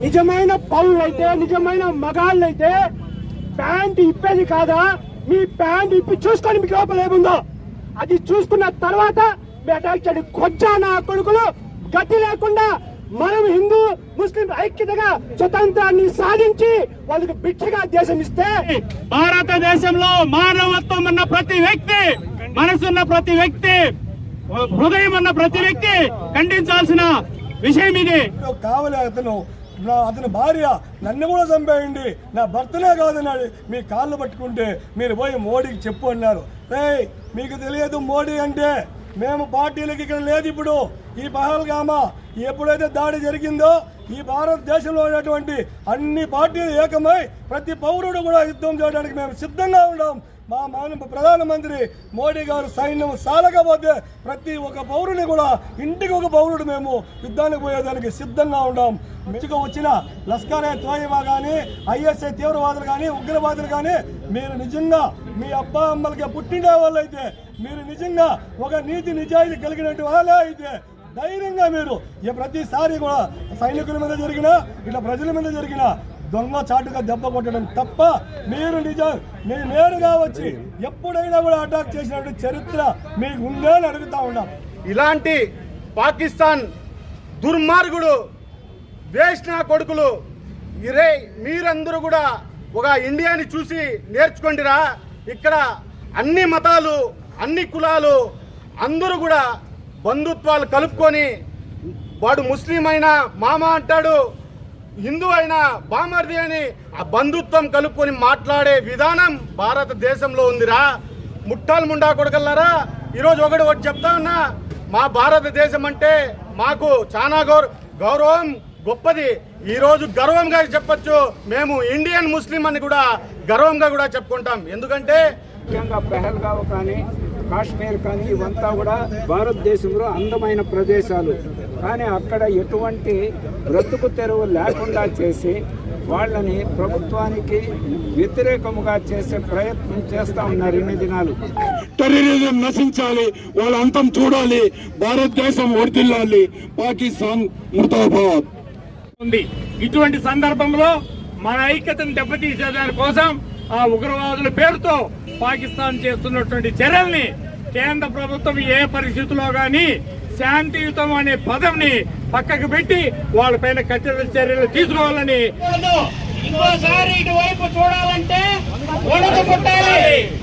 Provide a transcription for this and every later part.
నిజమైన పౌరులైతే నిజమైన మగాళ్ళైతే ప్యాంట్ ఇప్పేది కాదా? మీ ప్యాంట్ ఇప్పి చూసుకొని మీకు లోపల ఏముందో? అది చూసుకున్న తర్వాత మీ అటాక్ చేయండి. కొజ్జా నా కొడుకులు గతి లేకుండా మనం హిందూ ముస్లిం ఐక్యతగా స్వతంత్రాన్ని సాధించి వాళ్ళకి బిచ్చగా దేశం ఇస్తే భారతదేశంలో మానవత్వం ఉన్న ప్రతి వ్యక్తి మనసున్న ప్రతి వ్యక్తి హృదయం ఉన్న ప్రతి వ్యక్తి ఖండించాల్సిన విషయం ఇది. కావలే అతను నా అతని భార్య నన్ను కూడా చంపేయండి. నా భర్తనే కాదన్నాడు. మీ కాళ్ళు పట్టుకుంటే మీరు పోయి మోడీకి చెప్పు అన్నారు. రే మీకు తెలియదు మోడీ అంటే మేము పార్టీలకి ఇక్కడ లేదు ఇప్పుడు. ఈ పహల్గామా ఎప్పుడైతే దాడి జరిగిందో ఈ భారతదేశంలో ఉన్నటువంటి అన్ని పార్టీలు ఏకమై ప్రతి పౌరుడు కూడా యుద్ధం చేయడానికి మేము సిద్ధంగా ఉన్నాం. మా మాన ప్రధానమంత్రి మోడీ గారు సైన్యం సాలకపోతే ప్రతి ఒక్క పౌరుని కూడా ఇంటికి ఒక పౌరుడు మేము యుద్ధానికి పోయేదానికి సిద్ధంగా ఉన్నాం మెచ్చుకు వచ్చిన లస్కరే తోయబా కానీ ఐఎస్ఐ తీవ్రవాదులు కానీ ఉగ్రవాదులు కానీ మీరు నిజంగా మీ అబ్బా అమ్మలకి పుట్టిన వాళ్ళైతే మీరు నిజంగా ఒక నీతి నిజాయితీ కలిగినట్టు వాళ్ళే అయితే ధైర్యంగా మీరు ఈ ప్రతిసారి కూడా సైనికుల మీద జరిగిన ఇట్లా ప్రజల మీద జరిగిన దొంగ చాటుగా దెబ్బ కొట్టడం తప్ప మీరు నిజం మీరు నేరుగా వచ్చి ఎప్పుడైనా కూడా అటాక్ చేసినట్టు చరిత్ర మీకు ఉందే అని అడుగుతా ఉన్నాం. ఇలాంటి పాకిస్తాన్ దుర్మార్గుడు వేస్ట్ కొడుకులు ఇరే మీరందరూ కూడా ఒక ఇండియాని చూసి నేర్చుకోండిరా. ఇక్కడ అన్ని మతాలు అన్ని కులాలు అందరూ కూడా బంధుత్వాలు కలుపుకొని వాడు ముస్లిం అయినా మామ అంటాడు హిందూ అయినా బామర్ది అని ఆ బంధుత్వం కలుపుకొని మాట్లాడే విధానం భారతదేశంలో ఉందిరా. ముట్టాలు ముండా కొడగలరా ఈరోజు ఒకటి ఒకటి చెప్తా ఉన్నా మా భారతదేశం అంటే మాకు చాలా గౌర గౌరవం గొప్పది. ఈరోజు గర్వంగా చెప్పొచ్చు మేము ఇండియన్ ముస్లిం అని కూడా గర్వంగా కూడా చెప్పుకుంటాం. ఎందుకంటే ముఖ్యంగా పెహల్గావ్ కానీ కాశ్మీర్ కానీ ఇవంతా కూడా భారతదేశంలో అందమైన ప్రదేశాలు. కానీ అక్కడ ఎటువంటి బ్రతుకు తెరువు లేకుండా చేసి వాళ్ళని ప్రభుత్వానికి వ్యతిరేకముగా చేసే ప్రయత్నం చేస్తా ఉన్నారు ఇన్ని దినాలు. టెర్రరిజం నశించాలి వాళ్ళ అంతం చూడాలి భారతదేశం వర్దిల్లాలి పాకిస్తాన్ ముర్దాబాద్. ఉంది. ఇటువంటి సందర్భంలో మన ఐక్యతను దెబ్బతీసే దాని కోసం ఆ ఉగ్రవాదుల పేరుతో పాకిస్తాన్ చేస్తున్నటువంటి చర్యల్ని కేంద్ర ప్రభుత్వం ఏ పరిస్థితిలో కానీ శాంతియుతం అనే పదంని పక్కకు పెట్టి వాళ్ళపైన కఠిన చర్యలు తీసుకోవాలని ఇంకోసారి ఇటువైపు చూడాలంటే ఒడుగు పుట్టాలి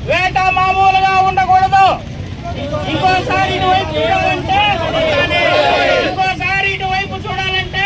వేట మామూలుగా ఉండకూడదు. ఇంకోసారి ఇటువైపు చూడాలంటే ఇంకోసారి ఇటువైపు చూడాలంటే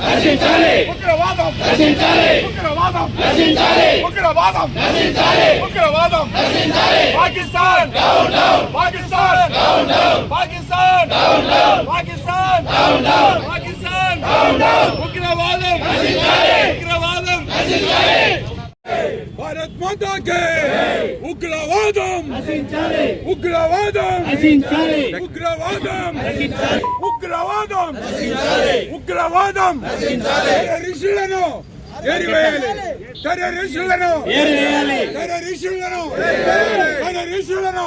నశించాలి ఉగ్రవాదం. నశించాలి ఉగ్రవాదం. నశించాలి ఉగ్రవాదం. నశించాలి ఉగ్రవాదం. నశించాలి Pakistan. Down down Pakistan. Down down Pakistan. Down down Pakistan. Down down Pakistan. Down down ఉగ్రవాదం. నశించాలి ఉగ్రవాదం. నశించాలి భారత్ మాతాకే. ఉగ్రవాదం. ఉగ్రవాదం. ఉగ్రవాదం. ఉగ్రవాదం. ఉగ్రవాదం. ఋషులను ఎరివేయాలి. టెర్రరిస్టులను టెర్రరిస్టులను టెర్రరిస్టులను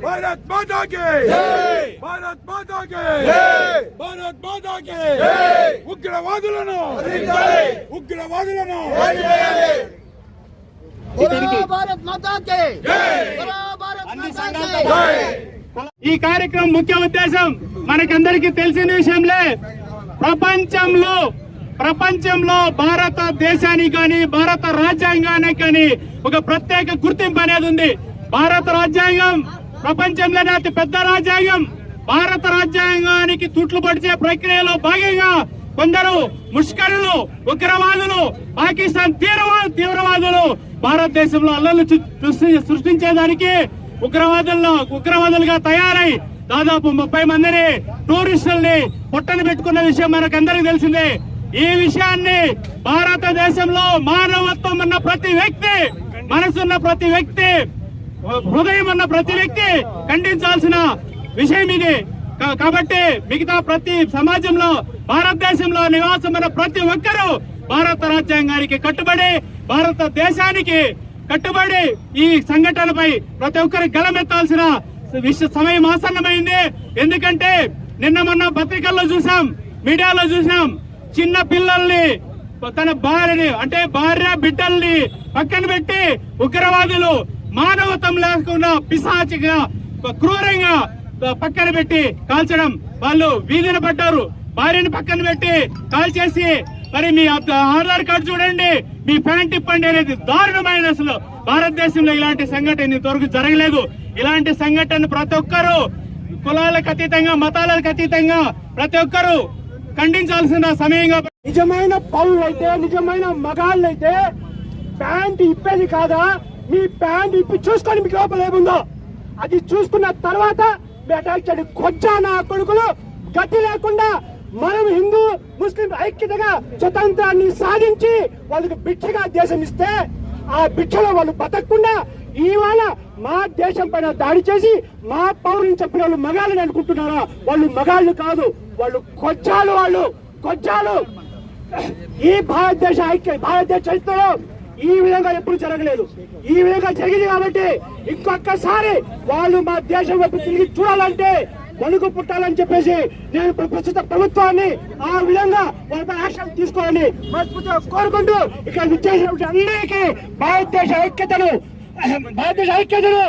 భారత్ మాతాకే. భారత్ మాతాకే. భారత్ మాతాకే. ఉగ్రవాదులను ఉగ్రవాదులను ఈ కార్యక్రమం ముఖ్య ఉద్దేశం మనకందరికీ తెలిసిన విషయంలే. ప్రపంచంలో ప్రపంచంలో భారతదేశానికి కానీ భారత రాజ్యాంగానికి కానీ ఒక ప్రత్యేక గుర్తింపు అనేది ఉంది. భారత రాజ్యాంగం ప్రపంచంలోనే అతి పెద్ద రాజ్యాంగం. భారత రాజ్యాంగానికి తుట్లు పడిచే ప్రక్రియలో భాగంగా కొందరు ముష్కరులు ఉగ్రవాదులు పాకిస్తాన్ తీవ్రవా తీవ్రవాదులు భారతదేశంలో అల్లర్లు సృష్టి- సృష్టించేదానికి ఉగ్రవాదుల్లో ఉగ్రవాదులుగా తయారై దాదాపు ముప్పై మందిని టూరిస్టుల్ని పొట్టని పెట్టుకున్న విషయం మనకందరికీ తెలిసిందే. ఈ విషయాన్ని భారతదేశంలో మానవత్వం ఉన్న ప్రతి వ్యక్తి మనసున్న ప్రతి వ్యక్తి హృదయం ఉన్న ప్రతి వ్యక్తి ఖండించాల్సిన విషయం ఇది. కాబట్టి మిగతా ప్రతి సమాజంలో భారతదేశంలో నివాసం ఉన్న ప్రతి ఒక్కరూ భారత రాజ్యాంగానికి కట్టుబడి భారతదేశానికి కట్టుబడి ఈ సంఘటనపై ప్రతి ఒక్కరు గలమెత్తాల్సిన విష సమయం ఆసన్నమైంది. ఎందుకంటే నిన్న మొన్న పత్రికల్లో చూసాం మీడియాలో చూసాం చిన్న పిల్లల్ని తన భార్యని అంటే భార్య బిడ్డల్ని పక్కన పెట్టి ఉగ్రవాదులు మానవతం లేకుండా పిశాచిగా క్రూరంగా పక్కన పెట్టి కాల్చడం. వాళ్ళు వీధిన పడ్డారు. భార్యని పక్కన పెట్టి కాల్చేసి మరి మీ ఆధార్ కార్డు చూడండి. మీ ప్యాంట్ ఇప్పండి అనేది దారుణమైన అసలు భారతదేశంలో ఇలాంటి సంఘటన ఇంతవరకు జరగలేదు. ఇలాంటి సంఘటన ప్రతి ఒక్కరూ కులాలకు అతీతంగా మతాలకు అతీతంగా ప్రతి ఒక్కరూ ఖండించాల్సిన సమయంగా నిజమైన పౌరులైతే నిజమైన మగాళ్ళైతే ప్యాంట్ ఇప్పేది కాదా? మీ ప్యాంట్ ఇప్పి చూసుకొని మీకు లోపల ఏముందో? అది చూసుకున్న తర్వాత మీ అటాక్ కొజ్జా నా కొడుకులు. గట్టి లేకుండా మనం హిందూ ముస్లిం ఐక్యతగా స్వతంత్రాన్ని సాధించి వాళ్ళకి భిక్షగా దేశం ఇస్తే ఆ భిక్షలో వాళ్ళు బతకకుండా ఇవాళ మా దేశం పైన దాడి చేసి మా పౌరుని చెప్పిన వాళ్ళు మగాళ్ళని అనుకుంటున్నారా? వాళ్ళు మగాళ్ళు కాదు వాళ్ళు కొజ్జాలు వాళ్ళు కొజ్జాలు. ఈ భారతదేశ ఐక్య భారతదేశ చరిత్రలో ఈ విధంగా ఎప్పుడు జరగలేదు. ఈ విధంగా జరిగింది కాబట్టి ఇంకొకసారి వాళ్ళు మా దేశం వైపు తిరిగి చూడాలంటే వణుకు పుట్టాలని చెప్పేసి నేను ఇప్పుడు ప్రస్తుత ప్రభుత్వాన్ని ఆ విధంగా వాళ్ళపై యాక్షన్ తీసుకోవాలని మనస్ఫూర్తిగా కోరుకుంటూ ఇక్కడ విచ్చేసినటువంటి అందరికీ భారతదేశ ఐక్యతను భారతదేశ ఐక్యతను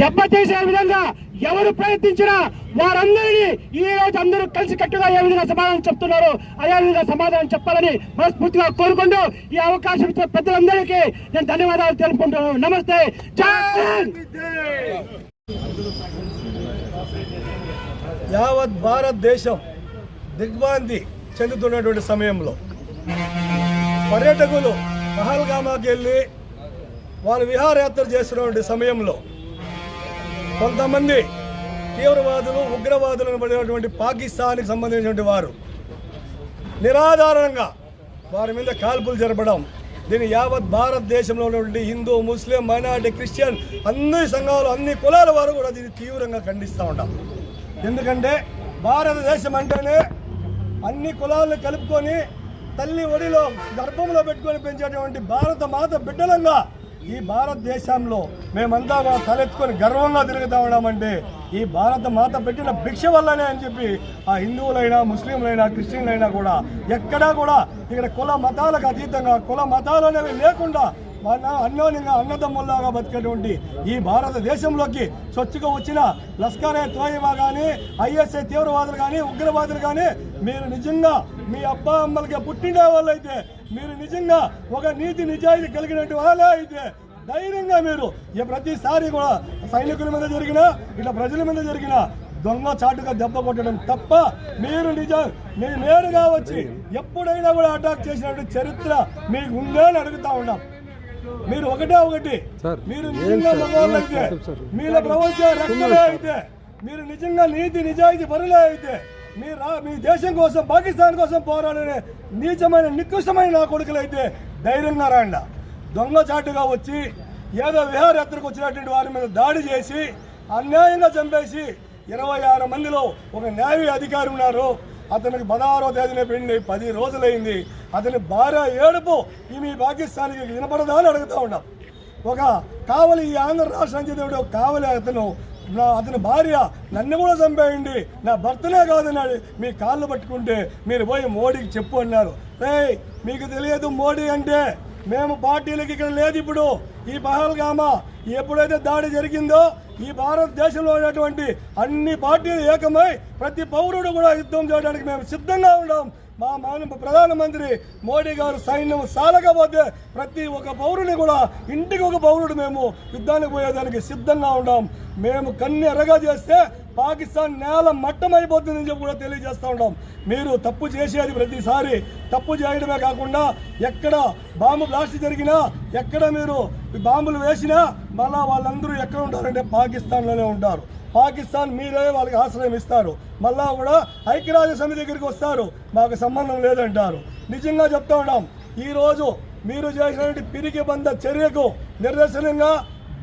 దెబ్బతీసే విధంగా ఎవరు ప్రయత్నించినా వారందరినీ ఈ రోజు అందరూ కలిసి కట్టుగా ఏ విధంగా సమాధానం చెప్తున్నారు అదే విధంగా సమాధానం చెప్పాలని మనస్ఫూర్తిగా కోరుకుంటూ ఈ అవకాశం ఇచ్చిన పెద్దలందరికీ నేను ధన్యవాదాలు తెలుపుకుంటున్నాను నమస్తే. యావత్ భారతదేశం దిగ్భాంతి చెందుతున్నటువంటి సమయంలో పర్యాటకులు పహల్గామాకి వెళ్ళి వారు విహారయాత్ర చేస్తున్నటువంటి సమయంలో కొంతమంది తీవ్రవాదులు ఉగ్రవాదులను పడినటువంటి పాకిస్తాన్కి సంబంధించినటువంటి వారు. నిరాధారణంగా వారి మీద కాల్పులు జరపడం దీన్ని యావత్ భారతదేశంలో ఉన్నటువంటి హిందూ ముస్లిం మైనార్టీ క్రిస్టియన్ అన్ని సంఘాలు అన్ని కులాల వారు కూడా దీన్ని తీవ్రంగా ఖండిస్తూ ఉంటాం ఎందుకంటే భారతదేశం అంటేనే అన్ని కులాలను కలుపుకొని తల్లి ఒడిలో గర్భంలో పెట్టుకొని పెంచేటువంటి భారత మాత బిడ్డలంగా ఈ భారతదేశంలో మేమంతా తలెత్తుకొని గర్వంగా తిరుగుతా ఉన్నామంటే ఈ భారత మాత పెట్టిన భిక్ష వల్లనే అని చెప్పి ఆ హిందువులైనా ముస్లింలైనా క్రిస్టియన్లైనా కూడా ఎక్కడా కూడా ఇక్కడ కుల మతాలకు అతీతంగా కుల మతాలు అనేవి లేకుండా మన అన్యోన్యంగా అన్నదమ్ముల్లాగా బతికేటువంటి ఈ భారతదేశంలోకి స్వచ్ఛగా వచ్చిన లస్కరే తోయిబా కానీ ఐఎస్ఐ తీవ్రవాదులు కానీ ఉగ్రవాదులు కానీ మీరు నిజంగా మీ అబ్బా అమ్మలకి పుట్టిన వాళ్ళైతే మీరు నిజంగా ఒక నీతి నిజాయితీ కలిగినటువంటి వాళ్ళే అయితే ధైర్యంగా మీరు ఈ ప్రతిసారి కూడా సైనికుల మీద జరిగినా ఇట్లా ప్రజల మీద జరిగినా దొంగ చాటుగా దెబ్బ కొట్టడం తప్ప మీరు నిజం మీరు నేరుగా వచ్చి ఎప్పుడైనా కూడా అటాక్ చేసినటువంటి చరిత్ర మీకు ఉందా అని అడుగుతా ఉన్నాం. మీరు ఒకటే ఒకటి. మీరు నిజంగా మగవాళ్ళు అయితే మీలో ప్రపంచ రక్తలే అయితే మీరు నిజంగా నీతి నిజాయితీ పరులే అయితే మీ రా మీ దేశం కోసం పాకిస్తాన్ కోసం పోరాడే నీచమైన నికృష్టమైన నా కొడుకులైతే ధైర్యంగా రాండ దొంగచాటుగా వచ్చి ఏదో విహారయాత్రకు వచ్చినటువంటి వారి మీద దాడి చేసి అన్యాయంగా చంపేసి ఇరవై ఆరు మందిలో ఒక న్యాయ అధికారి ఉన్నారు. అతనికి పదహారో తేదీన పెండి పది రోజులైంది. అతని భార్య ఏడుపు ఈ మీ పాకిస్తాన్కి వినపడదా అని అడుగుతా ఉన్నాం. ఒక కావలి ఈ ఆంధ్ర రాష్ట్రానికి చెందిన కావలి అతను నా అతని భార్య నన్ను కూడా చంపేయండి. నా భర్తనే కాదన్నాడు. మీ కాళ్ళు పట్టుకుంటే మీరు పోయి మోడీకి చెప్పు అన్నారు. రే మీకు తెలియదు మోడీ అంటే మేము పార్టీలకి ఇక్కడ లేదు ఇప్పుడు. ఈ పహల్గామా ఎప్పుడైతే దాడి జరిగిందో ఈ భారతదేశంలో ఉన్నటువంటి అన్ని పార్టీలు ఏకమై ప్రతి పౌరుడు కూడా యుద్ధం చేయడానికి మేము సిద్ధంగా ఉన్నాం. మా మాన ప్రధానమంత్రి మోడీ గారు సైన్యం సాలకపోతే ప్రతి ఒక్క పౌరుని కూడా ఇంటికి ఒక పౌరుడు మేము యుద్ధానికి పోయేదానికి సిద్ధంగా ఉన్నాం మేము కన్ను ఎరగా చేస్తే పాకిస్తాన్ నేల మట్టమైపోతుందని చెప్పి కూడా తెలియజేస్తూ ఉంటాం మీరు తప్పు చేసేది ప్రతిసారి తప్పు చేయడమే కాకుండా ఎక్కడ బాంబు బ్లాస్ట్ జరిగినా ఎక్కడ మీరు బాంబులు వేసినా మళ్ళా వాళ్ళందరూ ఎక్కడ ఉంటారంటే పాకిస్తాన్లోనే ఉంటారు. పాకిస్తాన్ మీరే వాళ్ళకి ఆశ్రయం ఇస్తారు. మళ్ళా కూడా ఐక్యరాజ్య సమితి దగ్గరికి వస్తారు. మాకు సంబంధం లేదంటారు. నిజంగా చెప్తా ఉన్నాం. ఈరోజు మీరు చేసినటువంటి పిరికి బంద చర్యకు నిదర్శనంగా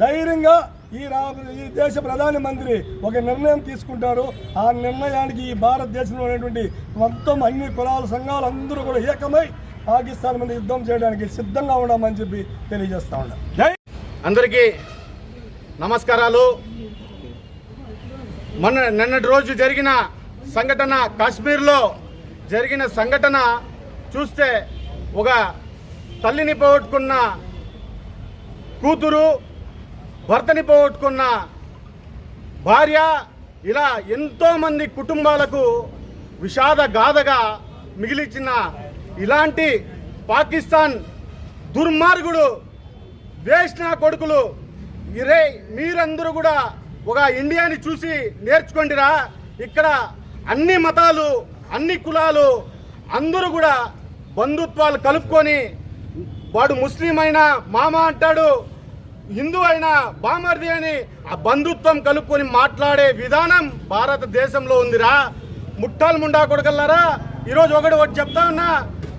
ధైర్యంగా ఈ రా ఈ దేశ ప్రధానమంత్రి ఒక నిర్ణయం తీసుకుంటారు. ఆ నిర్ణయానికి ఈ భారతదేశంలో ఉన్నటువంటి మొత్తం అన్ని కులాల సంఘాలు అందరూ కూడా ఏకమై పాకిస్తాన్ మీద యుద్ధం చేయడానికి సిద్ధంగా ఉన్నామని చెప్పి తెలియజేస్తా ఉన్నాం. అందరికీ నమస్కారాలు. మన నిన్నటి రోజు జరిగిన సంఘటన కాశ్మీర్లో జరిగిన సంఘటన చూస్తే ఒక తల్లిని పోగొట్టుకున్న కూతురు భర్తని పోగొట్టుకున్న భార్య ఇలా ఎంతోమంది కుటుంబాలకు విషాద గాథగా మిగిలిచిన ఇలాంటి పాకిస్తాన్ దుర్మార్గుడు వేసిన కొడుకులు ఇరే మీరందరూ కూడా ఒక ఇండియాని చూసి నేర్చుకోండిరా. ఇక్కడ అన్ని మతాలు అన్ని కులాలు అందరూ కూడా బంధుత్వాలు కలుపుకొని వాడు ముస్లిం అయినా మామ అంటాడు హిందూ అయినా బామర్ది అని ఆ బంధుత్వం కలుపుకొని మాట్లాడే విధానం భారతదేశంలో ఉందిరా. ముట్టాలు ముండా కొడకల్లారా ఈరోజు ఒకటి ఒకటి చెప్తా ఉన్నా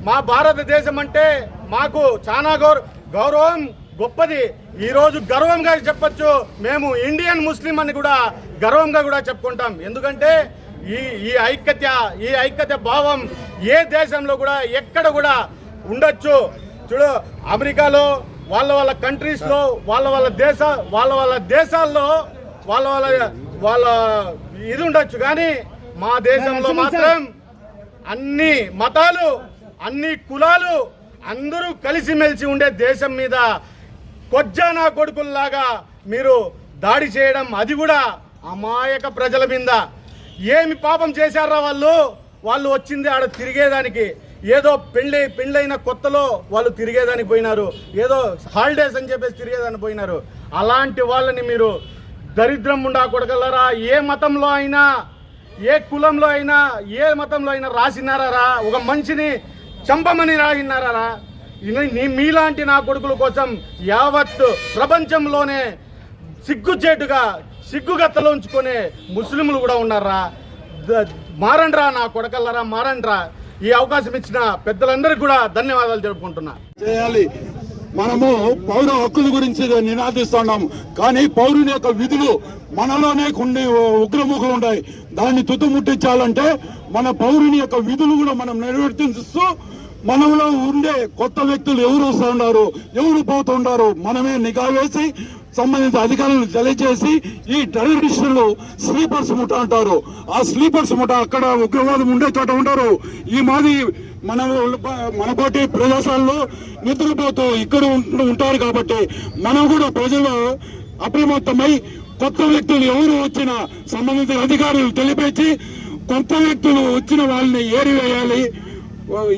మా భారతదేశం అంటే మాకు చాలా గౌరవం గొప్పది. ఈ రోజు గర్వంగా చెప్పొచ్చు. మేము ఇండియన్ ముస్లిం అని కూడా గర్వంగా కూడా చెప్పుకుంటాం. ఎందుకంటే ఈ ఈ ఐక్యత ఈ ఐక్యత భావం ఏ దేశంలో కూడా ఎక్కడ కూడా ఉండొచ్చు. చూడు అమెరికాలో వాళ్ళ వాళ్ళ కంట్రీస్లో వాళ్ళ వాళ్ళ దేశ వాళ్ళ వాళ్ళ దేశాల్లో వాళ్ళ వాళ్ళ వాళ్ళ ఇది ఉండొచ్చు. కానీ మా దేశంలో మాత్రం అన్ని మతాలు అన్ని కులాలు అందరూ కలిసిమెలిసి ఉండే దేశం మీద కొజ్జానా కొడుకుల్లాగా మీరు దాడి చేయడం అది కూడా అమాయక ప్రజల మీద. ఏమి పాపం చేశారా వాళ్ళు? వాళ్ళు వచ్చింది ఆడ తిరిగేదానికి. ఏదో పెళ్ళి పెళ్ళైన కొత్తలో వాళ్ళు తిరిగేదానికి పోయినారు. ఏదో హాలిడేస్ అని చెప్పేసి తిరిగేదానికి పోయినారు. అలాంటి వాళ్ళని మీరు దరిద్రం ఉండా కొడగలరా? ఏ మతంలో అయినా ఏ కులంలో అయినా ఏ మతంలో అయినా రాసినారా ఒక మనిషిని చంపమని రాసినారా మీలాంటి నా కొడుకుల కోసం యావత్ ప్రపంచంలోనే సిగ్గుచేటుగా సిగ్గుగత్తలో ఉంచుకునే ముస్లింలు కూడా ఉన్నారా? మారండ్రా నా కొడకల్లరా మారండ్రా. ఈ అవకాశం ఇచ్చిన పెద్దలందరికీ కూడా ధన్యవాదాలు జరుపుకుంటున్నా చేయాలి. మనము పౌర హక్కుల గురించి నినాదిస్తున్నాం. కానీ పౌరుని యొక్క విధులు మనలోనే కొన్ని ఉగ్రముఖులు ఉన్నాయి దాన్ని తుతుముట్టించాలంటే మన పౌరుని యొక్క విధులు కూడా మనం నిర్వర్తిస్తూ మనలో ఉండే కొత్త వ్యక్తులు ఎవరు వస్తున్నారు ఎవరు పోతున్నారు మనమే నిఘా వేసి సంబంధిత అధికారులను తెలియజేసి ఈ టెర్రరిస్టులు స్లీపర్స్ ముఠ అంటారు. ఆ స్లీపర్స్ ముఠ అక్కడ ఉగ్రవాదం ఉండే చోట ఉంటారు. ఈ మాది మన మన పార్టీ ప్రదేశాల్లో నిద్రపోతూ ఇక్కడ ఉంటూ ఉంటారు కాబట్టి మనం కూడా ప్రజలు అప్రమత్తమై కొత్త వ్యక్తులు ఎవరు వచ్చినా సంబంధిత అధికారులు తెలిపించి కొత్త వ్యక్తులు వచ్చిన వాళ్ళని ఏరివేయాలి.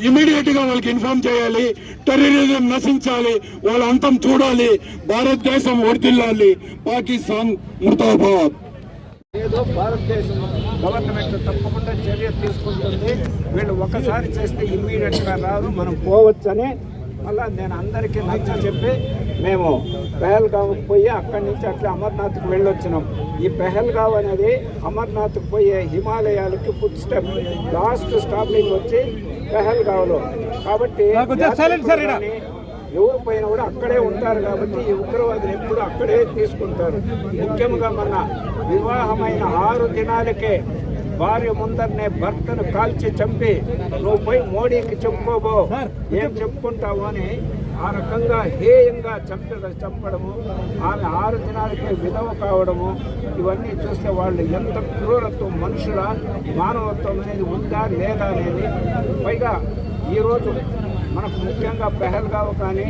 ఇమీడియట్గా వాళ్ళకి ఇన్ఫార్మ్ చేయాలి. టెర్రరిజం నశించాలి. వాళ్ళ అంతం చూడాలి. భారతదేశం వర్దిల్లాలి పాకిస్తాన్ ముర్దాబాద్. ఏదో భారతదేశం గవర్నమెంట్ తప్పకుండా చర్య తీసుకుంటుంది. వీళ్ళు ఒకసారి చేస్తే ఇమ్మీడియట్గా రాదు. మనం పోవచ్చని మళ్ళీ నేను అందరికీ నచ్చ చెప్పి మేము పెహల్గావ్ పోయి అక్కడి నుంచి అట్లా అమర్నాథ్కి వెళ్ళొచ్చినాం. ఈ పెహల్గావ్ అనేది అమర్నాథ్కి పోయే హిమాలయాలకి ఫుడ్ స్టెప్ లాస్ట్ స్టాప్లింగ్ వచ్చి పెహల్గావ్లో కాబట్టి ఎవరు పైన కూడా అక్కడే ఉంటారు కాబట్టి ఈ ఉగ్రవాదులు ఎప్పుడు అక్కడే తీసుకుంటారు. ముఖ్యంగా మన వివాహమైన ఆరు దినాలకే భార్య ముందరనే భర్తను కాల్చి చంపి నువ్వు పోయి మోడీకి చెప్పుకోబో ఏం చెప్పుకుంటావు అని ఆ రకంగా హేయంగా చంప చంపడము ఆమె ఆరు దినాలకే విధవ కావడము ఇవన్నీ చూస్తే వాళ్ళు ఎంత క్రూరత్వం మనుషుల మానవత్వం అనేది ఉందా లేదా అనేది. పైగా ఈరోజు మనకు ముఖ్యంగా పెహల్గావ్ కానీ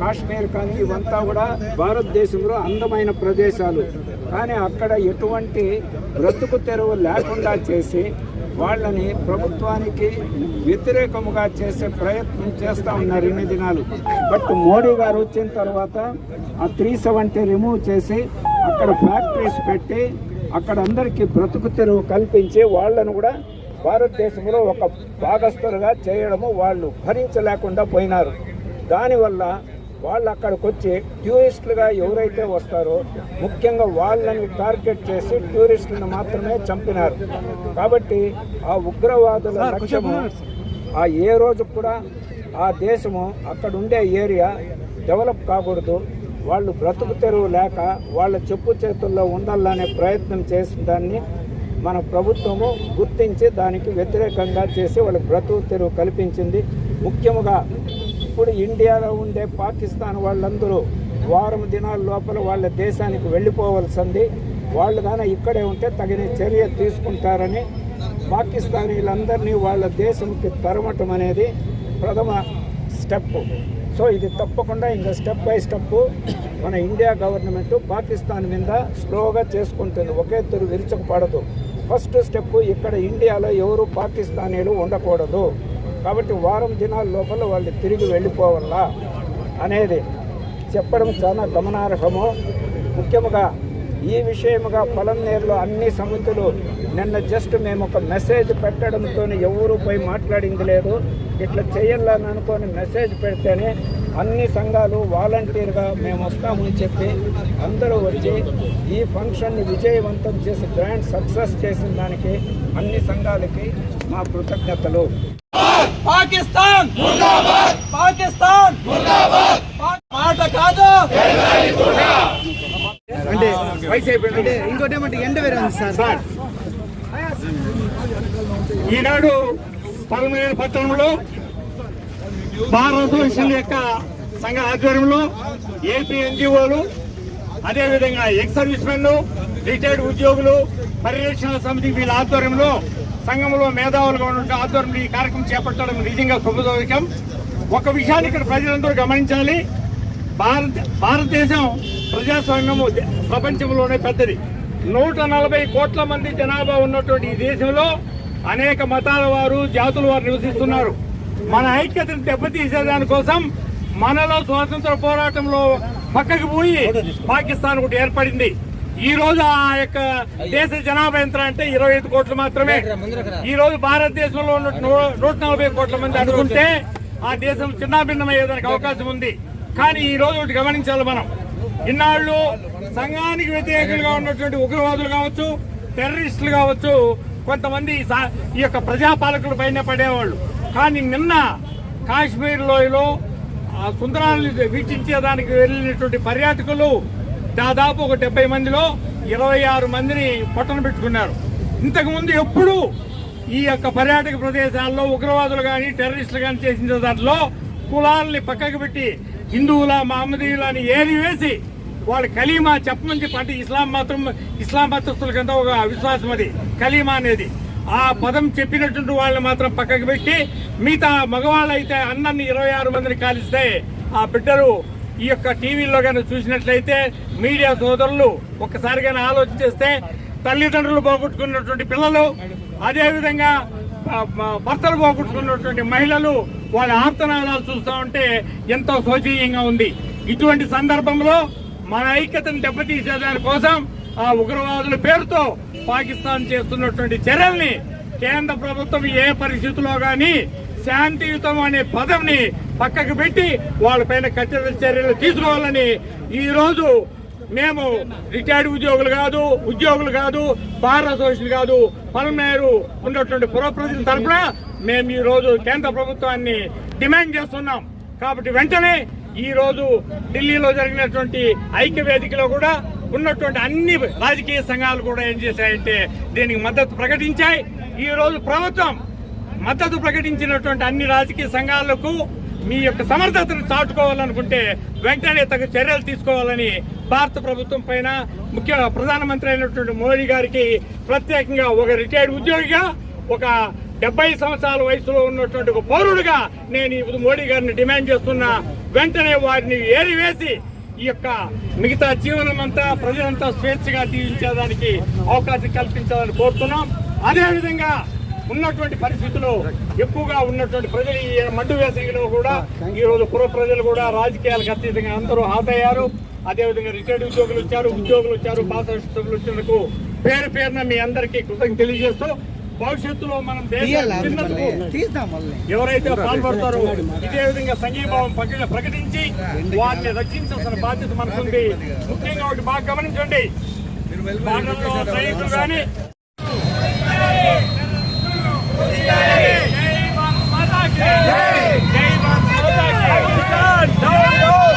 కాశ్మీర్ కానీ ఇవంతా కూడా భారతదేశంలో అందమైన ప్రదేశాలు. కానీ అక్కడ ఎటువంటి బ్రతుకు తెరువు లేకుండా చేసి వాళ్ళని ప్రభుత్వానికి వ్యతిరేకముగా చేసే ప్రయత్నం చేస్తూ ఉన్నారు ఇన్ని దినాలు. బట్ మోడీ గారు వచ్చిన తర్వాత ఆ త్రీ సెవెంటీ రిమూవ్ చేసి అక్కడ ఫ్యాక్టరీస్ పెట్టి అక్కడ అందరికీ బ్రతుకు తెరువు కల్పించి వాళ్ళను కూడా భారతదేశంలో ఒక భాగస్థులుగా చేయడము వాళ్ళు భరించలేకుండా పోయినారు. దానివల్ల వాళ్ళు అక్కడికి వచ్చి టూరిస్టులుగా ఎవరైతే వస్తారో ముఖ్యంగా వాళ్ళని టార్గెట్ చేసి టూరిస్టులను మాత్రమే చంపినారు. కాబట్టి ఆ ఉగ్రవాదుల లక్ష్యము ఆ ఏ రోజు కూడా ఆ దేశము అక్కడ ఉండే ఏరియా డెవలప్ కాకూడదు. వాళ్ళు బ్రతుకు తెరువు లేక వాళ్ళ చెప్పు చేతుల్లో ఉండాలనే ప్రయత్నం చేసిన దాన్ని మన ప్రభుత్వము గుర్తించి దానికి వ్యతిరేకంగా చేసి వాళ్ళకి బ్రతుకు తెరువు కల్పించింది. ముఖ్యముగా ఇప్పుడు ఇండియాలో ఉండే పాకిస్తాన్ వాళ్ళందరూ వారం దినాల లోపల వాళ్ళ దేశానికి వెళ్ళిపోవలసింది. వాళ్ళు కానీ ఇక్కడే ఉంటే తగిన చర్య తీసుకుంటారని పాకిస్తానీలందరినీ వాళ్ళ దేశంకి తరమటం అనేది ప్రథమ స్టెప్. సో ఇది తప్పకుండా ఇంకా స్టెప్ బై స్టెప్ మన ఇండియా గవర్నమెంట్ పాకిస్తాన్ మీద స్లోగా చేసుకుంటుంది. ఒకే తూరు విరుచకపడదు ఫస్ట్ స్టెప్ ఇక్కడ ఇండియాలో ఎవరు పాకిస్తానీలు ఉండకూడదు. కాబట్టి వారం దినాల లోపల వాళ్ళు తిరిగి వెళ్ళిపోవాలా అనేది చెప్పడం చాలా గమనార్హము. ముఖ్యముగా ఈ విషయముగా పొలంనేరులో అన్ని సమితులు నిన్న జస్ట్ మేము ఒక మెసేజ్ పెట్టడంతో ఎవరు పోయి మాట్లాడింది లేదు. ఇట్లా చేయాలని అనుకొని మెసేజ్ పెడితేనే అన్ని సంఘాలు వాలంటీర్గా మేము వస్తామని చెప్పి అందరూ వచ్చి ఈ ఫంక్షన్ని విజయవంతం చేసి గ్రాండ్ సక్సెస్ చేసిన దానికి అన్ని సంఘాలకి మా కృతజ్ఞతలు. పాకిస్తాన్! పాకిస్తాన్! మాట కాదు! అంటే వయసు అయిపోయింది. ఇంకోటి ఏమంటే ఎండ వేరే ఉంది సార్. ఈనాడు పలమనేరు పట్టణంలో బార్ అసోసియేషన్ యొక్క సంఘ ఆధ్వర్యంలో ఏపీ ఎన్జిఓలు అదేవిధంగా ఎక్స్ సర్వీస్ మెన్ రిటైర్డ్ ఉద్యోగులు పరిరక్షణ సమితి వీళ్ళ ఆధ్వర్యంలో సంఘంలో మేధావులుగా ఉన్న ఆధ్వర్యంలో ఈ కార్యక్రమం చేపట్టడం నిజంగా శుభదోదకం ఒక విషయాన్ని ఇక్కడ ప్రజలందరూ గమనించాలి. భారత భారతదేశం ప్రజాస్వామ్యము ప్రపంచంలోనే పెద్దది. నూట నలభై కోట్ల మంది జనాభా ఉన్నటువంటి ఈ దేశంలో అనేక మతాల వారు జాతుల వారు నివసిస్తున్నారు. మన ఐక్యతను దెబ్బతీసేదానికోసం మనలో స్వాతంత్ర పోరాటంలో పక్కకి పోయి పాకిస్తాన్ ఒకటి ఏర్పడింది. ఈ రోజు ఆ యొక్క దేశ జనాభా ఎంత అంటే ఇరవై ఐదు కోట్లు మాత్రమే. ఈ రోజు భారతదేశంలో ఉన్న నూట నలభై కోట్ల మంది అనుకుంటే ఆ దేశం చిన్నాభిన్నమయ్యేదానికి అవకాశం ఉంది. కానీ ఈ రోజు ఒకటి గమనించాలి మనం. ఇన్నాళ్ళు సంఘానికి వ్యతిరేకంగా ఉన్నటువంటి ఉగ్రవాదులు కావచ్చు టెర్రరిస్టులు కావచ్చు కొంతమంది ఈ యొక్క ప్రజాపాలకుల పైన పడేవాళ్ళు. కానీ నిన్న కాశ్మీర్ లోయలో ఆ సుందరాలను వీక్షించేదానికి వెళ్ళినటువంటి పర్యాటకులు దాదాపు ఒక డెబ్బై మందిలో ఇరవై ఆరు మందిని పట్టణ పెట్టుకున్నారు. ఇంతకుముందు ఎప్పుడూ ఎప్పుడు ఈ యొక్క పర్యాటక ప్రదేశాల్లో ఉగ్రవాదులు కానీ టెర్రరిస్టులు కానీ చేసిన దాంట్లో కులాలని పక్కకు పెట్టి హిందువుల మహమ్మదీయుల అని ఏరి వేసి వాళ్ళు కలీమా చెప్పమని చెప్పి అంటే ఇస్లాం మాత్రం ఇస్లాం మతస్థులకంతా ఒక విశ్వాసం అది కలీమా అనేది. ఆ పదం చెప్పినటువంటి వాళ్ళని మాత్రం పక్కకు పెట్టి మిగతా మగవాళ్ళు అయితే అన్నన్ని ఇరవై ఆరు మందిని కాలిస్తే ఆ బిడ్డలు ఈ యొక్క టీవీలో కానీ చూసినట్లయితే మీడియా సోదరులు ఒక్కసారిగానే ఆలోచన చేస్తే తల్లిదండ్రులు పోగొట్టుకున్నటువంటి పిల్లలు అదేవిధంగా భర్తలు పోగొట్టుకున్నటువంటి మహిళలు వాళ్ళ ఆర్తనాదాలు చూస్తూ ఉంటే ఎంతో శోచనీయంగా ఉంది. ఇటువంటి సందర్భంలో మన ఐక్యతను దెబ్బతీసే దానికోసం ఆ ఉగ్రవాదుల పేరుతో పాకిస్తాన్ చేస్తున్నటువంటి చర్యల్ని కేంద్ర ప్రభుత్వం ఏ పరిస్థితుల్లో కానీ శాంతియుతం అనే పదంని పక్కకు పెట్టి వాళ్ళపైన కఠిన చర్యలు తీసుకోవాలని ఈరోజు మేము రిటైర్డ్ ఉద్యోగులు కాదు ఉద్యోగులు కాదు బార్ అసోసియేషన్ కాదు పలమేరు ఉన్నటువంటి పురప్రజల తరఫున మేము ఈ రోజు కేంద్ర ప్రభుత్వాన్ని డిమాండ్ చేస్తున్నాం. కాబట్టి వెంటనే ఈ రోజు ఢిల్లీలో జరిగినటువంటి ఐక్య వేదికలో కూడా ఉన్నటువంటి అన్ని రాజకీయ సంఘాలు కూడా ఏం చేశాయంటే దీనికి మద్దతు ప్రకటించాయి. ఈ రోజు ప్రభుత్వం మద్దతు ప్రకటించినటువంటి అన్ని రాజకీయ సంఘాలకు మీ యొక్క సమర్థతను చాటుకోవాలనుకుంటే వెంటనే తగు చర్యలు తీసుకోవాలని భారత ప్రభుత్వం పైన ముఖ్య ప్రధానమంత్రి అయినటువంటి మోడీ గారికి ప్రత్యేకంగా ఒక రిటైర్డ్ ఉద్యోగిగా ఒక డెబ్బై సంవత్సరాల వయసులో ఉన్నటువంటి ఒక పౌరుడిగా నేను ఈ మోడీ గారిని డిమాండ్ చేస్తున్నా. వెంటనే వారిని ఏరివేసి ఈ యొక్క మిగతా జీవనం అంతా ప్రజలంతా స్వేచ్ఛగా జీవించేదానికి అవకాశం కల్పించాలని కోరుతున్నాం. అదేవిధంగా ఉన్నటువంటి పరిస్థితులు ఎక్కువగా ఉన్నటువంటి ప్రజలు ఈ మండు వేసవిలో కూడా ఈ రోజు పుర ప్రజలు కూడా రాజకీయాలకు అతీతంగా అందరూ హాజరయ్యారు అదేవిధంగా రిటైర్డ్ ఉద్యోగులు వచ్చారు ఉద్యోగులు వచ్చారు పాత ఉద్యోగులు వచ్చినందుకు పేరు పేరున మీ అందరికీ కృతజ్ఞత తెలియజేస్తూ భవిష్యత్తులో మనం ఎవరైతే పాల్పడతారో ఇదే విధంగా సంఘీభావం పక్కన ప్రకటించి వారిని రక్షించాల్సిన బాధ్యత మనకుంది. ముఖ్యంగా ఒకటి బాగా గమనించండి. కానీ જય જય જય